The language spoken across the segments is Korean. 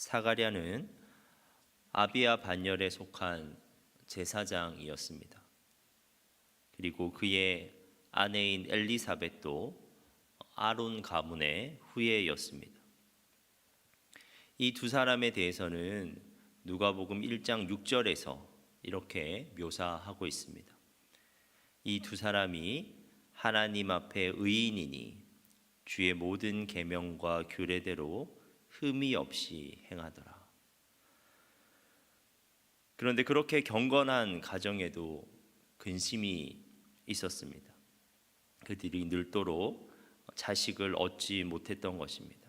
사가랴는 아비아 반열에 속한 제사장이었습니다. 그리고 그의 아내인 엘리사벳도 아론 가문의 후예였습니다. 이 두 사람에 대해서는 누가복음 1장 6절에서 이렇게 묘사하고 있습니다. 이 두 사람이 하나님 앞에 의인이니 주의 모든 계명과 규례대로 흠이 없이 행하더라. 그런데 그렇게 경건한 가정에도 근심이 있었습니다. 그들이 늘도록 자식을 얻지 못했던 것입니다.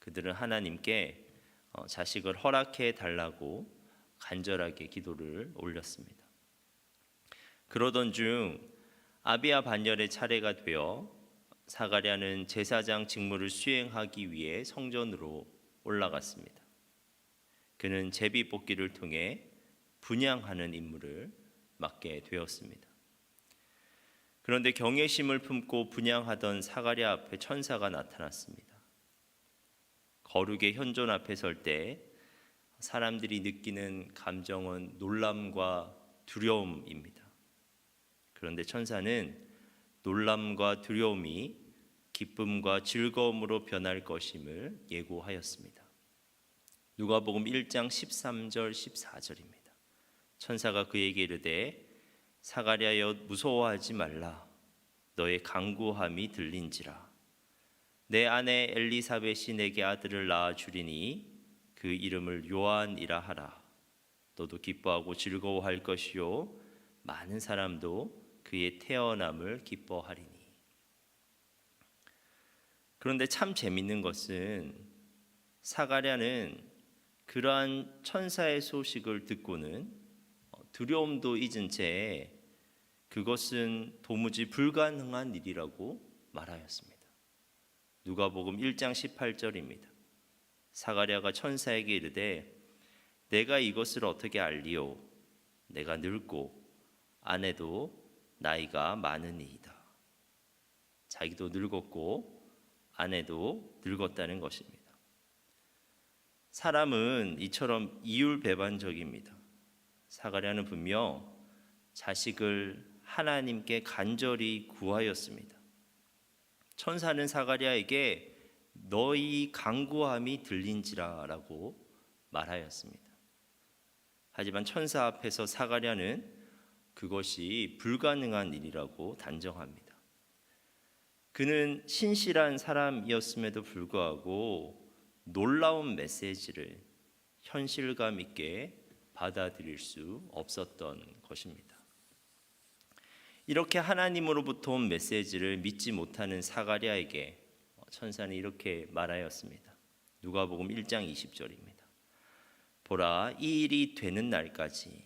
그들은 하나님께 어, 자식을 허락해 달라고 간절하게 기도를 올렸습니다. 그러던 중 아비아 반열의 차례가 되어 사가랴는 제사장 직무를 수행하기 위해 성전으로 올라갔습니다. 그는 제비 뽑기를 통해 분양하는 임무를 맡게 되었습니다. 그런데 경외심을 품고 분양하던 사가랴 앞에 천사가 나타났습니다. 거룩의 현존 앞에 설 때 사람들이 느끼는 감정은 놀람과 두려움입니다. 그런데 천사는 놀람과 두려움이 기쁨과 즐거움으로 변할 것임을 예고하였습니다. 누가복음 1장 13절 14절입니다. 천사가 그에게 이르되 사가랴여 무서워하지 말라. 너의 강구함이 들린지라. 내 아내 엘리사벳이 내게 아들을 낳아 주리니 그 이름을 요한이라 하라. 너도 기뻐하고 즐거워할 것이요. 많은 사람도 그의 태어남을 기뻐하리니 그런데 참 재밌는 것은 사가랴는 그러한 천사의 소식을 듣고는 두려움도 잊은 채 그것은 도무지 불가능한 일이라고 말하였습니다. 누가복음 1장 18절입니다. 사가랴가 천사에게 이르되 내가 이것을 어떻게 알리오 내가 늙고 아내도 나이가 많으니이다. 자기도 늙었고 아내도 늙었다는 것입니다. 사람은 이처럼 이율배반적입니다. 사가랴는 분명 자식을 하나님께 간절히 구하였습니다. 천사는 사가랴에게 너희 간구함이 들린지라라고 말하였습니다. 하지만 천사 앞에서 사가랴는 그것이 불가능한 일이라고 단정합니다. 그는 신실한 사람이었음에도 불구하고 놀라운 메시지를 현실감 있게 받아들일 수 없었던 것입니다. 이렇게 하나님으로부터 온 메시지를 믿지 못하는 사가랴에게 천사는 이렇게 말하였습니다. 누가복음 1장 20절입니다. 보라 이 일이 되는 날까지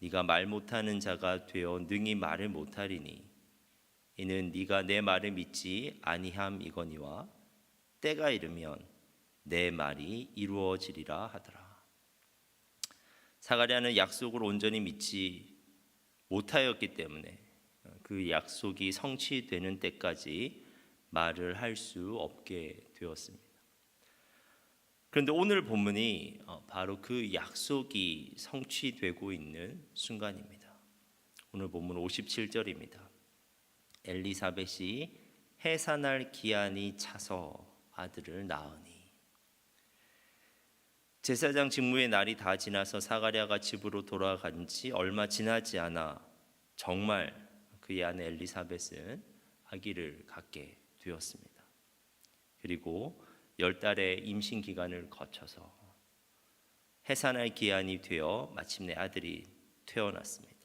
네가 말 못하는 자가 되어 능히 말을 못하리니 이는 네가 내 말을 믿지 아니함이거니와 때가 이르면 내 말이 이루어지리라 하더라. 사가랴는 약속을 온전히 믿지 못하였기 때문에 그 약속이 성취되는 때까지 말을 할 수 없게 되었습니다. 그런데 오늘 본문이 어, 바로 그 약속이 성취되고 있는 순간입니다. 오늘 본문 57절입니다. 엘리사벳이 해산할 기한이 차서 아들을 낳으니 제사장 직무의 날이 다 지나서 사가랴가 집으로 돌아간 지 얼마 지나지 않아 정말 그의 아내 엘리사벳은 아기를 갖게 되었습니다. 그리고 열 달의 임신 기간을 거쳐서 해산할 기한이 되어 마침내 아들이 태어났습니다.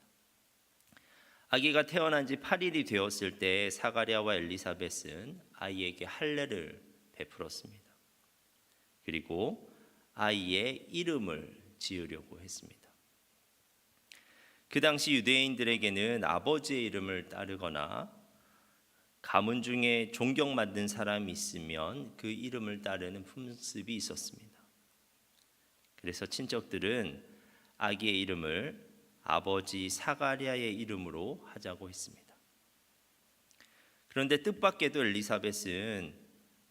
아기가 태어난 지 8일이 되었을 때 사가랴와 엘리사벳은 아이에게 할례를 베풀었습니다. 그리고 아이의 이름을 지으려고 했습니다. 그 당시 유대인들에게는 아버지의 이름을 따르거나 가문 중에 존경받는 사람이 있으면 그 이름을 따르는 풍습이 있었습니다. 그래서 친척들은 아기의 이름을 아버지 사가랴의 이름으로 하자고 했습니다. 그런데 뜻밖에도 엘리사벳은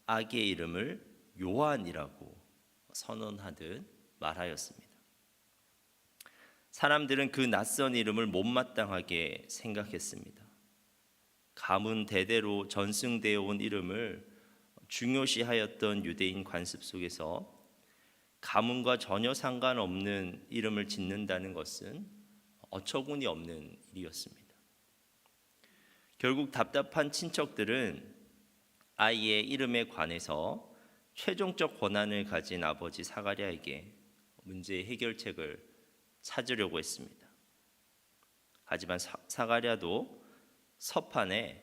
아기의 이름을 요한이라고 선언하듯 말하였습니다. 사람들은 그 낯선 이름을 못마땅하게 생각했습니다. 가문 대대로 전승되어 온 이름을 중요시하였던 유대인 관습 속에서 가문과 전혀 상관없는 이름을 짓는다는 것은 어처구니 없는 일이었습니다. 결국 답답한 친척들은 아이의 이름에 관해서 최종적 권한을 가진 아버지 사가랴에게 문제 해결책을 찾으려고 했습니다. 하지만 사, 사가랴도 서판에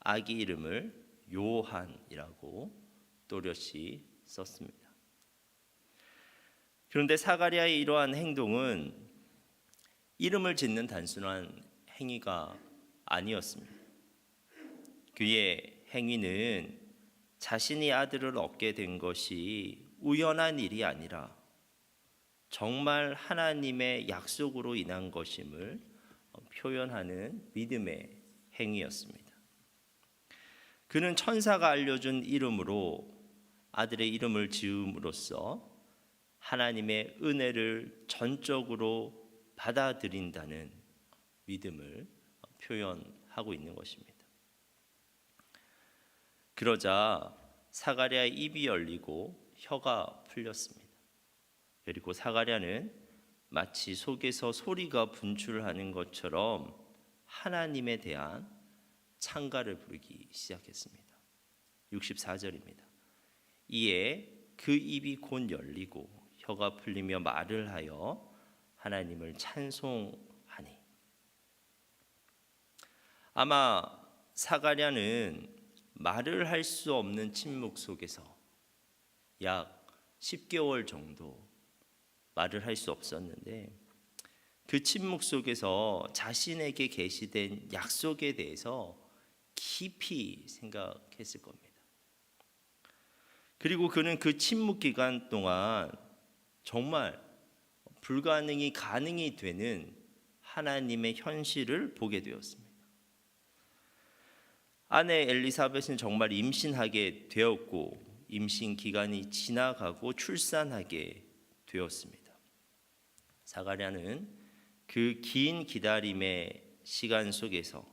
아기 이름을 요한이라고 또렷이 썼습니다. 그런데 사가랴의 이러한 행동은 이름을 짓는 단순한 행위가 아니었습니다. 그의 행위는 자신이 아들을 얻게 된 것이 우연한 일이 아니라 정말 하나님의 약속으로 인한 것임을 표현하는 믿음의 행위였습니다. 그는 천사가 알려준 이름으로 아들의 이름을 지음으로써 하나님의 은혜를 전적으로 받아들인다는 믿음을 표현하고 있는 것입니다. 그러자 사가랴의 입이 열리고 혀가 풀렸습니다. 그리고 사가랴는 마치 속에서 소리가 분출하는 것처럼 하나님에 대한 찬가를 부르기 시작했습니다. 64절입니다. 이에 그 입이 곧 열리고 혀가 풀리며 말을 하여 하나님을 찬송하니 아마 사가랴는 말을 할 수 없는 침묵 속에서 약 10개월 정도 말을 할 수 없었는데 그 침묵 속에서 자신에게 계시된 약속에 대해서 깊이 생각했을 겁니다. 그리고 그는 그 침묵 기간 동안 정말 불가능이 가능이 되는 하나님의 현실을 보게 되었습니다. 아내 엘리사벳은 정말 임신하게 되었고 임신 기간이 지나가고 출산하게 되었습니다. 사가랴는 그 긴 기다림의 시간 속에서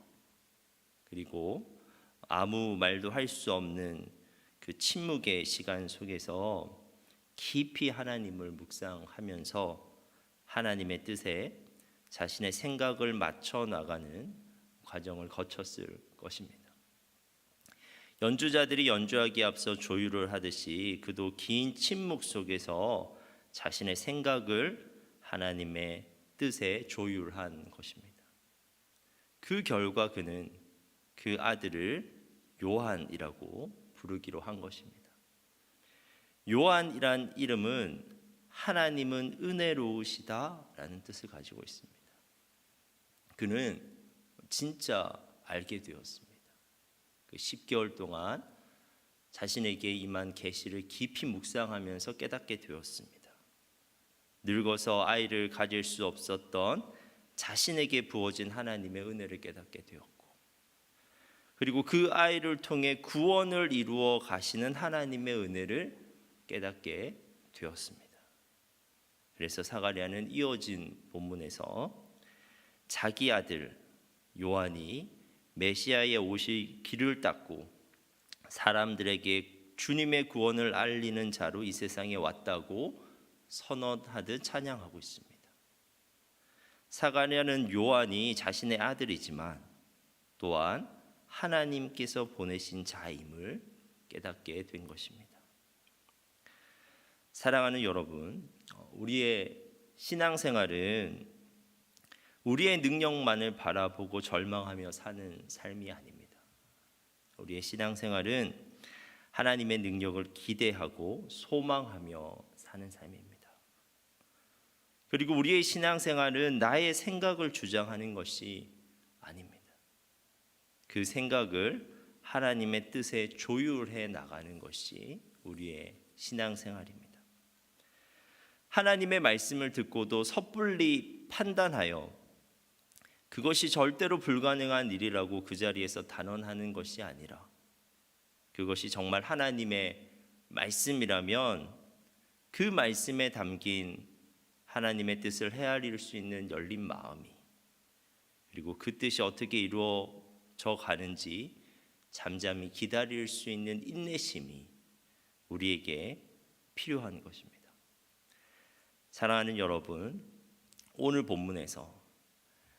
그리고 아무 말도 할 수 없는 그 침묵의 시간 속에서 깊이 하나님을 묵상하면서 하나님의 뜻에 자신의 생각을 맞춰 나가는 과정을 거쳤을 것입니다. 연주자들이 연주하기에 앞서 조율을 하듯이 그도 긴 침묵 속에서 자신의 생각을 하나님의 뜻에 조율한 것입니다. 그 결과 그는 그 아들을 요한이라고 부르기로 한 것입니다. 요한이란 이름은 하나님은 은혜로우시다라는 뜻을 가지고 있습니다. 그는 진짜 알게 되었습니다. 그 10개월 동안 자신에게 임한 계시를 깊이 묵상하면서 깨닫게 되었습니다. 늙어서 아이를 가질 수 없었던 자신에게 부어진 하나님의 은혜를 깨닫게 되었고 그리고 그 아이를 통해 구원을 이루어 가시는 하나님의 은혜를 깨닫게 되었습니다. 그래서 사가랴는 이어진 본문에서 자기 아들 요한이 메시아의 옷이 길을 닦고 사람들에게 주님의 구원을 알리는 자로 이 세상에 왔다고 선언하듯 찬양하고 있습니다. 사가랴는 요한이 자신의 아들이지만 또한 하나님께서 보내신 자임을 깨닫게 된 것입니다. 사랑하는 여러분, 우리의 신앙생활은 우리의 능력만을 바라보고 절망하며 사는 삶이 아닙니다. 우리의 신앙생활은 하나님의 능력을 기대하고 소망하며 사는 삶입니다. 그리고 우리의 신앙생활은 나의 생각을 주장하는 것이 아닙니다. 그 생각을 하나님의 뜻에 조율해 나가는 것이 우리의 신앙생활입니다. 하나님의 말씀을 듣고도 섣불리 판단하여 그것이 절대로 불가능한 일이라고 그 자리에서 단언하는 것이 아니라 그것이 정말 하나님의 말씀이라면 그 말씀에 담긴 하나님의 뜻을 헤아릴 수 있는 열린 마음이 그리고 그 뜻이 어떻게 이루어져 가는지 잠잠히 기다릴 수 있는 인내심이 우리에게 필요한 것입니다. 사랑하는 여러분, 오늘 본문에서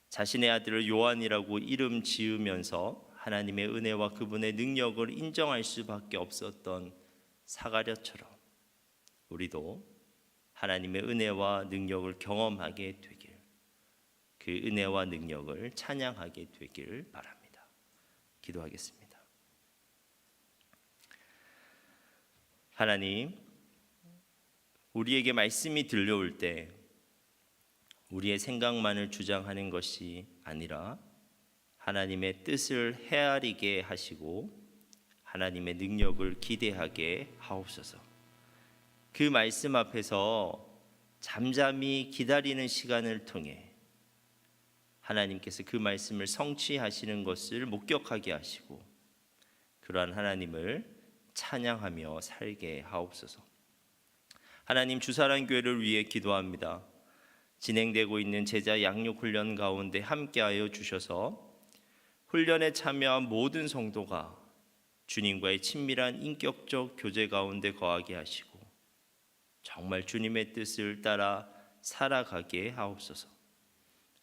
자신의 아들을 요한이라고 이름 지으면서 하나님의 은혜와 그분의 능력을 인정할 수밖에 없었던 사가랴처럼 우리도 하나님의 은혜와 능력을 경험하게 되길 그 은혜와 능력을 찬양하게 되길 바랍니다. 기도하겠습니다. 하나님, 우리에게 말씀이 들려올 때 우리의 생각만을 주장하는 것이 아니라 하나님의 뜻을 헤아리게 하시고 하나님의 능력을 기대하게 하옵소서. 그 말씀 앞에서 잠잠히 기다리는 시간을 통해 하나님께서 그 말씀을 성취하시는 것을 목격하게 하시고 그러한 하나님을 찬양하며 살게 하옵소서. 하나님 주사랑 교회를 위해 기도합니다. 진행되고 있는 제자 양육 훈련 가운데 함께하여 주셔서 훈련에 참여한 모든 성도가 주님과의 친밀한 인격적 교제 가운데 거하게 하시고 정말 주님의 뜻을 따라 살아가게 하옵소서.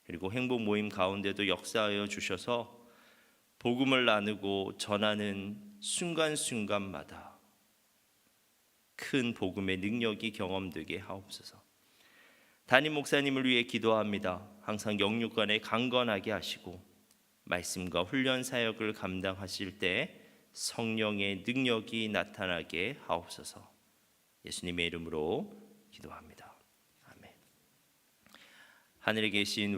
그리고 행복 모임 가운데도 역사하여 주셔서 복음을 나누고 전하는 순간순간마다 큰 복음의 능력이 경험되게 하옵소서. 담임 목사님을 위해 기도합니다. 항상 영육간에 강건하게 하시고 말씀과 훈련 사역을 감당하실 때 성령의 능력이 나타나게 하옵소서. 예수님의 이름으로 기도합니다. 아멘. 하늘에 계신